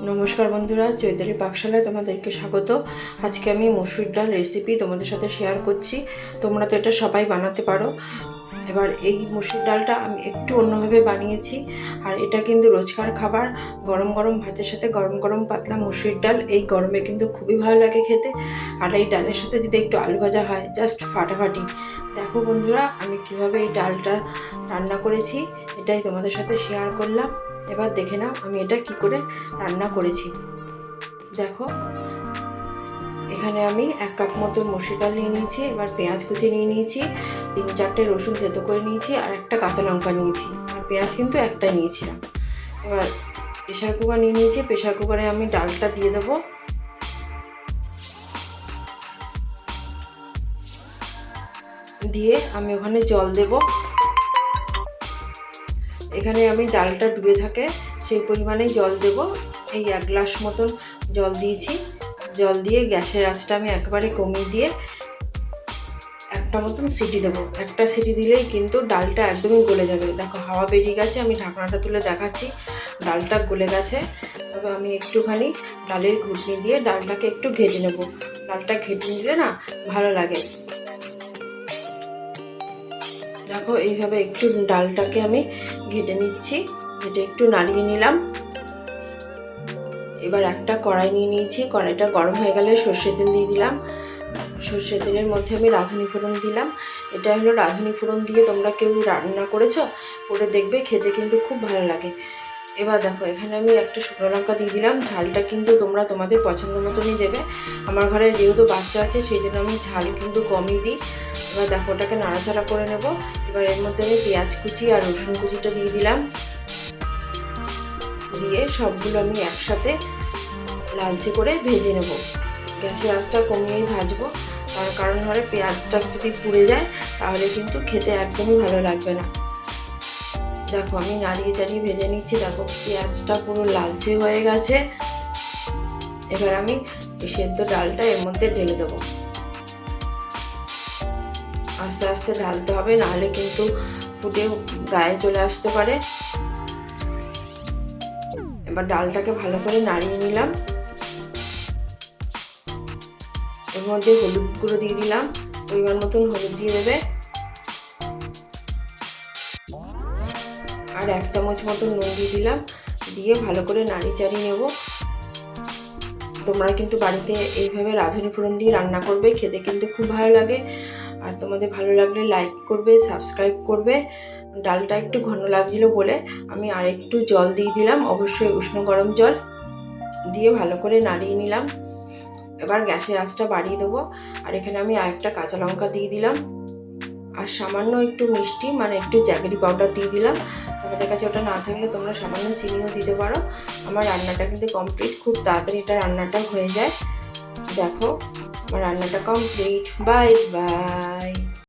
নমস্কার বন্ধুরা, চৈতালি পাকশালায় তোমাদেরকে স্বাগত। আজকে আমি মসুর ডাল রেসিপি তোমাদের সাথে শেয়ার করছি। তোমরা তো এটা সবাই বানাতে পারো। এবার এই মসুর ডালটা আমি একটু অন্যভাবে বানিয়েছি। আর এটা কিন্তু রোজকার খাবার। গরম গরম ভাতের সাথে গরম গরম পাতলা মসুর ডাল, এই গরমে কিন্তু খুবই ভালো লাগে খেতে। আর এই ডালের সাথে যদি একটু আলু ভাজা হয় জাস্ট ফাটাফাটি। দেখো বন্ধুরা, আমি কীভাবে এই ডালটা রান্না করেছি, এটাই তোমাদের সাথে শেয়ার করলাম। এবার দেখে নাও আমি এটা কি করে রান্না করেছি। দেখো, এখানে আমি এক কাপ মতো মসুর ডাল নিয়ে নিয়েছি, এবার পেঁয়াজ কুচি নিয়ে নিয়েছি, তিন চারটে রসুন থেতো করে নিয়েছি, আর একটা কাঁচা লঙ্কা নিয়েছি, আর পেঁয়াজ কিন্তু একটাই নিয়েছিলাম। এবার প্রেশার কুকার নিয়ে নিয়েছি প্রেশার কুকারে আমি ডালটা দিয়ে দেবো। দিয়ে আমি ওখানে জল দেবো। এখানে আমি ডালটা ডুবে থাকে, সেই পরিমাণেই জল দেব। এই এক গ্লাস মতন জল দিয়েছি। জল দিয়ে গ্যাসের আঁচটা আমি একেবারে কমিয়ে দিয়ে একটা মতন সিটি দেবো। একটা সিটি দিলেই কিন্তু ডালটা একদমই গলে যাবে। দেখো, হাওয়া বেরিয়ে গেছে, আমি ঢাকনাটা তুলে দেখাচ্ছি। ডালটা গলে গেছে। তবে আমি একটুখানি ডালের ঘুটনি দিয়ে ডালটাকে একটু ঘেটে নেব। ডালটা ঘেটে নিলে না ভালো লাগে। দেখো, এইভাবে একটু ডালটাকে আমি ঘেটে নিচ্ছি। ঘেটে একটু নাড়িয়ে নিলাম। এবার একটা কড়াই নিয়ে নিয়েছি। কড়াইটা গরম হয়ে গেলে সর্ষে তেল দিয়ে দিলাম। সর্ষে তেলের মধ্যে আমি রাঁধুনি ফোড়ন দিলাম। এটা হলো রাঁধুনি ফোড়ন দিয়ে তোমরা কেউ রান্না করেছ? করে দেখবে, খেতে কিন্তু খুব ভালো লাগে। এবার দেখো, এখানে আমি একটা শুকনো লঙ্কা দিয়ে দিলাম। ঝালটা কিন্তু তোমরা তোমাদের পছন্দ মতনই দেবে। আমার ঘরে যেহেতু বাচ্চা আছে, সেই জন্য আমি ঝাল কিন্তু কমই দিই। এবার দেখো, ওটাকে নাড়াচাড়া করে নেব। এবার এর মধ্যে আমি পেঁয়াজ কুচি আর রসুন কুচিটা দিয়ে দিলাম। দিয়ে সবগুলো আমি একসাথে লালচে করে ভেজে নেব। গ্যাসের আঁচটা কমিয়েই ভাজবো। তার কারণ হলে পেঁয়াজটা যদি পুড়ে যায়, তাহলে কিন্তু খেতে একদমই ভালো লাগবে না। দেখো, আমি নাড়িয়ে চাড়িয়ে ভেজে নিচ্ছি। দেখো, পেঁয়াজটা পুরো লালচে হয়ে গেছে। এবার আমি সেদ্ধ ডালটা এর মধ্যে ঢেলে দেবো। আস্তে আস্তে ঢালতে হবে, নাহলে কিন্তু ফুটে গায়ে চলে আসতে পারে। এবার ডালটাকে ভালো করে নাড়িয়ে নিলাম। এর মধ্যে হলুদ গুঁড়ো দিয়ে দিলাম, পরিমাণ মতন হলুদ দিয়ে দেবে। আর এক চামচ মতন নুন দিয়ে দিলাম, দিয়ে ভালো করে নাড়ি চাড়িয়ে নেব। তোমরা কিন্তু বাড়িতে এইভাবে রাঁধুনি ফোড়ন দিয়ে রান্না করবে, খেতে কিন্তু খুব ভালো লাগে। আর তোমাদের ভালো লাগলে লাইক করবে সাবস্ক্রাইব করবে। ডালটা একটু ঘন লাগছিল বলে আমি আর একটু জল দিয়ে দিলাম, অবশ্যই উষ্ণ গরম জল দিয়ে ভালো করে নাড়িয়ে নিলাম। এবার গ্যাসের আঁচটা বাড়িয়ে দেবো। আর এখানে আমি আরেকটা কাঁচা লঙ্কা দিয়ে দিলাম। আর সামান্য একটু মিষ্টি মানে একটু জ্যাগরি পাউডার দিয়ে দিলাম। তোমাদের কাছে ওটা না থাকলে তোমরা সামান্য চিনিও দিতে পারো। আমার রান্নাটা কিন্তু কমপ্লিট খুব তাড়াতাড়ি এটা রান্নাটা হয়ে যায়। দেখো রান্নাটা কমপ্লিট বাই বাই